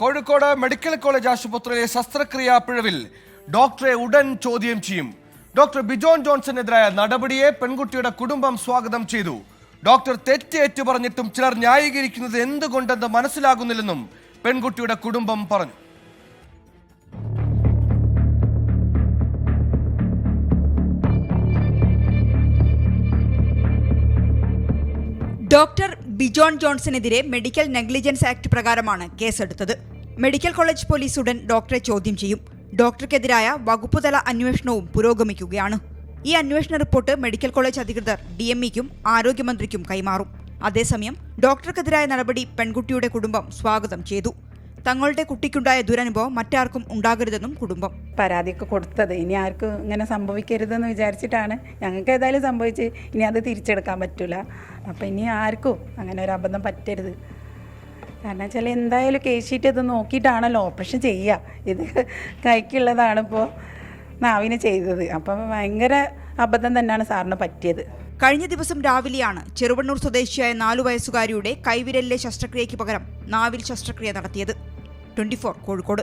Kozhikode medical college ആശുപത്രിയിലെ ശസ്ത്രക്രിയാ പിഴവിൽ ഡോക്ടറെ ഉടൻ ചോദ്യം ചെയ്യും. ഡോക്ടർ ബിജോൺ ജോൺസണെതിരായ നടപടിയെ പെൺകുട്ടിയുടെ കുടുംബം സ്വാഗതം ചെയ്തു. ഡോക്ടർ തെറ്റേറ്റു പറഞ്ഞിട്ടും ചിലർ ന്യായീകരിക്കുന്നത് എന്തുകൊണ്ടെന്ന് മനസ്സിലാകുന്നില്ലെന്നും പെൺകുട്ടിയുടെ കുടുംബം പറഞ്ഞു. ഡോക്ടർ ബിജോൺ ജോൺസണെതിരെ മെഡിക്കൽ നെഗ്ലിജൻസ് ആക്ട് പ്രകാരമാണ് കേസെടുത്തത്. മെഡിക്കൽ കോളേജ് പോലീസ് ഉടൻ ഡോക്ടറെ ചോദ്യം ചെയ്യും. ഡോക്ടർക്കെതിരായ വകുപ്പുതല അന്വേഷണവും പുരോഗമിക്കുകയാണ്. ഈ അന്വേഷണ റിപ്പോർട്ട് മെഡിക്കൽ കോളേജ് അധികൃതർ ഡി എം ഇക്കും ആരോഗ്യമന്ത്രിക്കും കൈമാറും. അതേസമയം ഡോക്ടർക്കെതിരായ നടപടി പെൺകുട്ടിയുടെ കുടുംബം സ്വാഗതം ചെയ്തു. തങ്ങളുടെ കുട്ടിക്കുണ്ടായ ദുരനുഭവം മറ്റാർക്കും ഉണ്ടാകരുതെന്നും കുടുംബം. പരാതിയൊക്കെ കൊടുത്തത്. ഇനി ആർക്കും ഇങ്ങനെ സംഭവിക്കരുതെന്ന് വിചാരിച്ചിട്ടാണ് ഞങ്ങൾക്ക് ഏതായാലും സംഭവിച്ച് ഇനി അത് തിരിച്ചെടുക്കാൻ പറ്റില്ല അപ്പം ഇനി ആർക്കും അങ്ങനെ ഒരു അബദ്ധം പറ്റരുത്. കാരണം വെച്ചാൽ എന്തായാലും കേസ് ഷീറ്റ് ഇത് നോക്കിയിട്ടാണല്ലോ ഓപ്പറേഷൻ ചെയ്യുക ഇത് കൈക്കുള്ളതാണ് ഇപ്പോൾ നാവിന് ചെയ്തത്. അപ്പം ഭയങ്കര അബദ്ധം തന്നെയാണ് സാറിന് പറ്റിയത്. കഴിഞ്ഞ ദിവസം രാവിലെയാണ് ചെറുവണ്ണൂർ സ്വദേശിയായ നാലു വയസ്സുകാരിയുടെ കൈവിരലിലെ ശസ്ത്രക്രിയയ്ക്ക് പകരം നാവിൽ ശസ്ത്രക്രിയ നടത്തിയത്. ട്വന്റി കോഴിക്കോട്.